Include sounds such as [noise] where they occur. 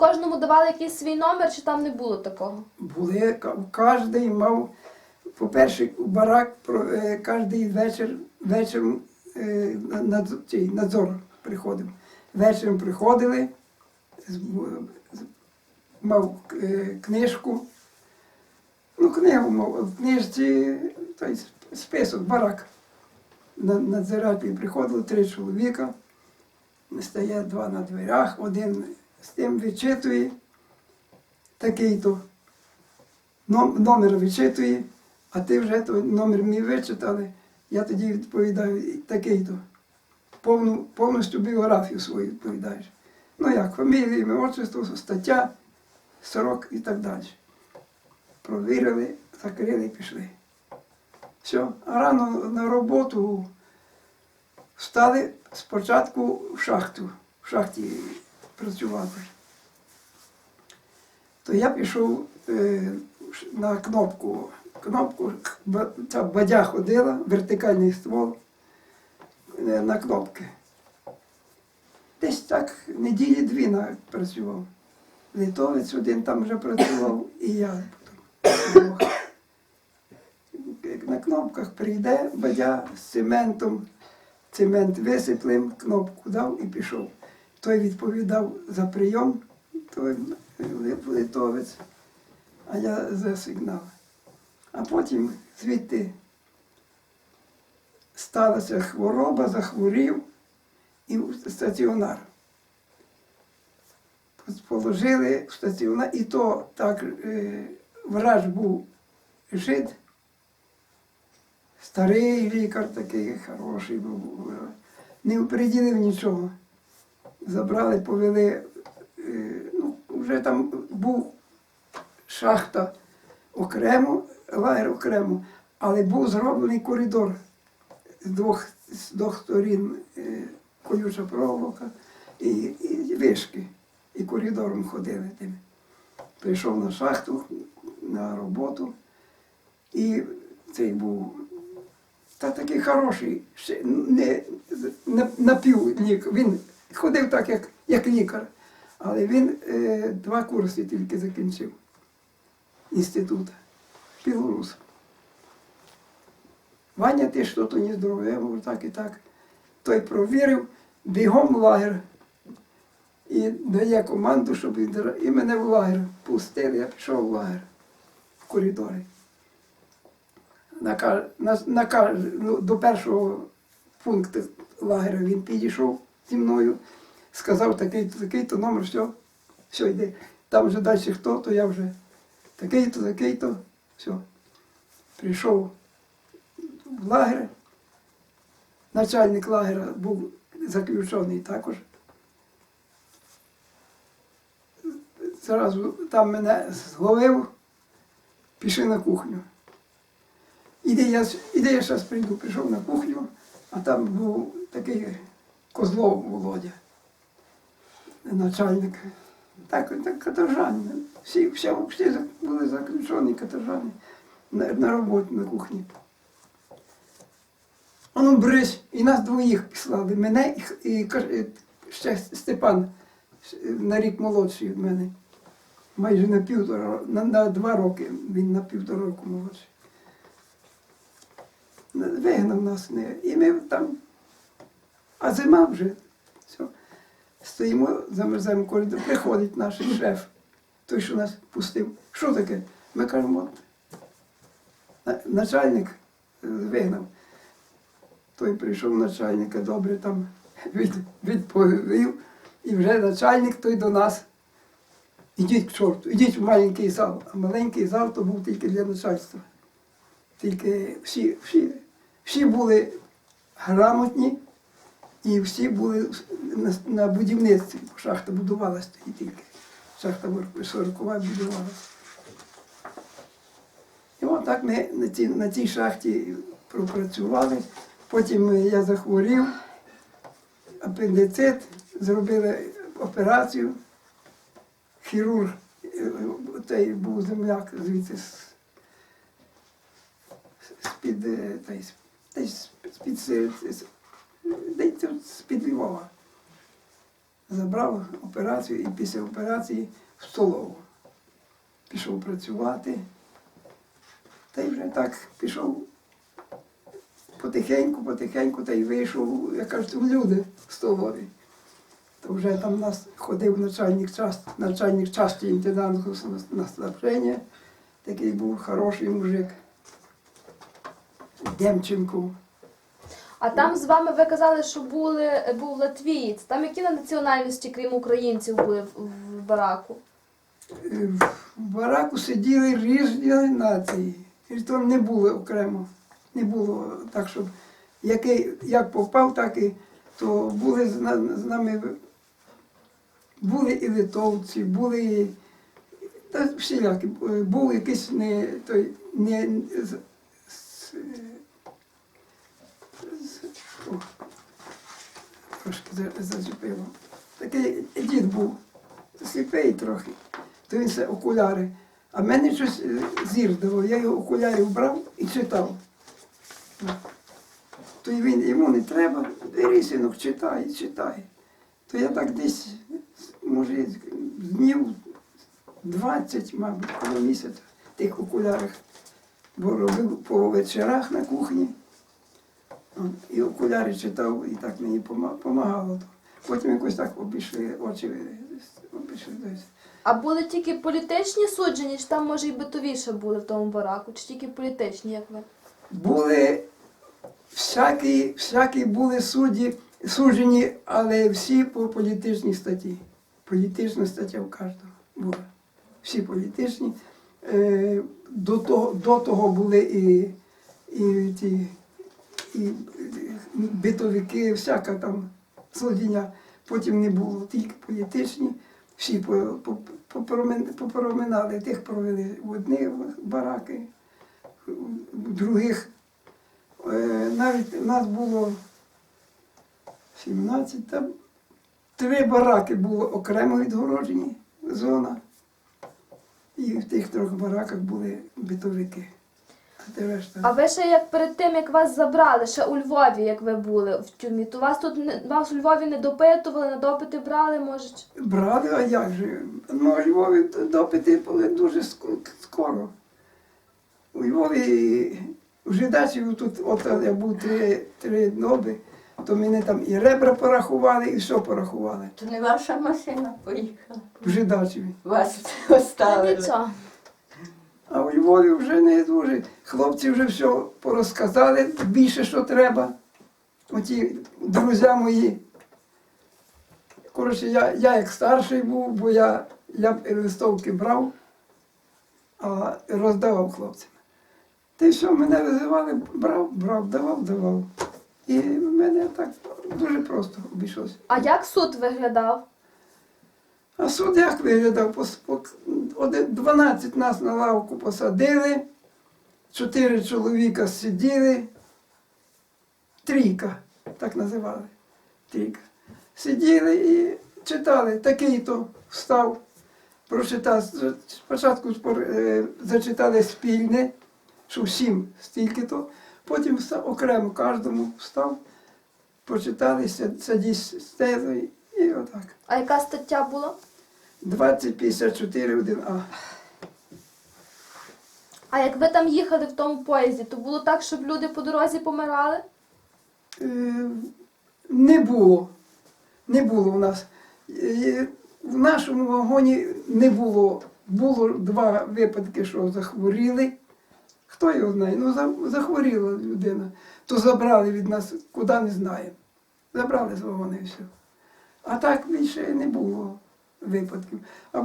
Кожному давали якийсь свій номер, чи там не було такого? Були, кожен мав, по-перше, у барак е, кожен вечір, вечором е, надзор приходив. Вечором приходили, мав е, книжку. Ну, книгу мав, в книжці той список, барак. На- Надзирателі приходили три чоловіка, стає два на дверях, один з тим вичитує такий-то номер вичитує, а ти вже той номер мій вичитали, я тоді відповідаю такий-то. Повну, повністю біографію свою відповідаєш. Ну як, фамілія, ім'я, отчество, стаття, срок і так далі. Провірили, закрили і пішли. Все. А рано на роботу стали спочатку в шахту, в шахті працювати то я пішов е, на кнопку. Кнопку, ця бадя ходила, вертикальний ствол е, на кнопки. Десь так неділі дві працював. Литовець один там вже працював, і я потім. На кнопках прийде бадя з цементом, цемент висиплем, кнопку дав і пішов. Той відповідав за прийом, той литовець, а я за сигнал. А потім звідти сталася хвороба, захворів і в стаціонар. Положили в стаціонар, і то так е, врач був жид, старий лікар такий хороший був, не приділив нічого. Забрали, повели, е, ну, вже там був шахта окремо, лагер окремо, але був зроблений коридор з двох, з двох сторін е, колюча проволока і, і вишки. І коридором ходили тим. Прийшов на шахту на роботу, і цей був та такий хороший, ще не на- напівлікар. Він ходив так, як, як лікар, але він е, два курси тільки закінчив інституту. Білорус. Ваня, ти що то не здоровий, я говорю, так і так. Той провірив, бігом в лагер і дає команду, щоб він і мене в лагер пустили, я пішов в лагер в коридорі. На, ка- на, на, ну, до першого пункту лагеря він підійшов зі мною, сказав такий-то, такий-то номер, все, все, йди. Там вже далі хто, то я вже такий-то, такий-то, все. Прийшов в лагер. Начальник лагеря був заключений також. Зразу там мене зловив, пішли на кухню. Іди я, зараз прийду, пішов на кухню, а там був такий Козлов Володя, начальник. Так, так каторжани. Всі, всі, всі були заключені каторжани на, на роботі на кухні. Ну брись, і нас двоїх післали, мене і, і, і ще Степан на рік молодший від мене. Майже на півтора, на, на два роки, він на півтора року молодший. Вигнав нас не. І ми там. А зима вже. Все. Стоїмо, замерзаємо коридор, приходить наш шеф, той, що нас пустив. Що таке? Ми кажемо, начальник е, вигнав. Той прийшов начальника, добре там від, відповів, і вже начальник той до нас. Ідіть к чорту, ідіть в маленький зал. А маленький зал то був тільки для начальства. Тільки всі, всі, всі були грамотні і всі були на, будівництві. бо Шахта будувалася тоді тільки. Шахта 40 будувалася. І от так ми на цій, на цій шахті пропрацювали. Потім я захворів, апендицит, зробили операцію. Хірург, е, цей був земляк звідси з, з-під, е, та й з- десь з-під, з- з- десь з-під Львова. забрав операцію і після операції в столову. Пішов працювати. Та й вже так пішов потихеньку, потихеньку, та й вийшов, як кажуть, в люди в столові. То вже там нас ходив начальник част, начальник часті інтенданту на снабження. Такий був хороший мужик. Демченко. А там з вами ви казали, що були, був латвієць. Там які на національності, крім українців, були в, в бараку? В бараку сиділи різні нації. І то не було окремо. Не було так, щоб який, як попав, так і то були з, нами були і литовці, були та всілякі. Був якийсь не той не з, з, з, о, трошки за- зачепило. Такий дід був, сліпий трохи то він все окуляри. А мене щось е, зір давав, я його окулярів брав і читав. То він йому не треба, бери синок, читай, читай. То я так десь, може, днів 20, мабуть, коло місяця тих окулярах, бо робив по вечорах на кухні. І окуляри читав, і так мені допомагало. Потім якось так обійшли очі, обійшли. А були тільки політичні суджені, чи там може і битовіше були в тому бараку, чи тільки політичні, як ви? Були всякі, всякі були судді, суджені, але всі по політичній статті. Політична стаття в кожного була. Всі політичні. Е, До того, до того були і, і, ті, і битовики, всяка там злодіння. Потім не було тільки політичні. Всі по- по- попроминали, тих провели в одні бараки, в других Е, навіть у нас було 17, там три бараки було окремо відгороджені зона. І в тих трьох бараках були битовики. А. А ви ще як перед тим, як вас забрали, ще у Львові, як ви були в тюрмі, то вас тут не, вас у Львові не допитували, на допити брали, може? чи- Брали, а як же? Ну, у Львові допити були дуже ск- скоро. У Львові в Жидачеві тут, от я був три, три доби, то мене там і ребра порахували, і все порахували. То не ваша машина поїхала. В Жидачеві. Вас [laughs] Та оставили. нічого. А у Львові вже не дуже. Хлопці вже все порозказали, більше що треба. Оті друзі мої. Коротше, я, я як старший був, бо я, я листовки брав, а роздавав хлопцям. Й все, мене визивали, брав, брав, давав, давав. І в мене так дуже просто обійшлося. А як суд виглядав? А суд як виглядав? Пос- 12 нас на лавку посадили, чотири чоловіка сиділи, трійка, так називали. Трійка. Сиділи і читали, такий-то встав, прочитав. Спочатку е, зачитали спільне, що всім стільки-то, потім встав окремо кожному встав, прочитали, садись стезою і отак. А яка стаття була? 2054 1А. А як ви там їхали в тому поїзді, то було так, щоб люди по дорозі помирали? Е, Не було. Не було в нас. Е, В нашому вагоні не було. Було два випадки, що захворіли. Хто його знає? Ну, захворіла людина. То забрали від нас, куди не знаємо. Забрали з вагона і все. А так більше не було випадків. А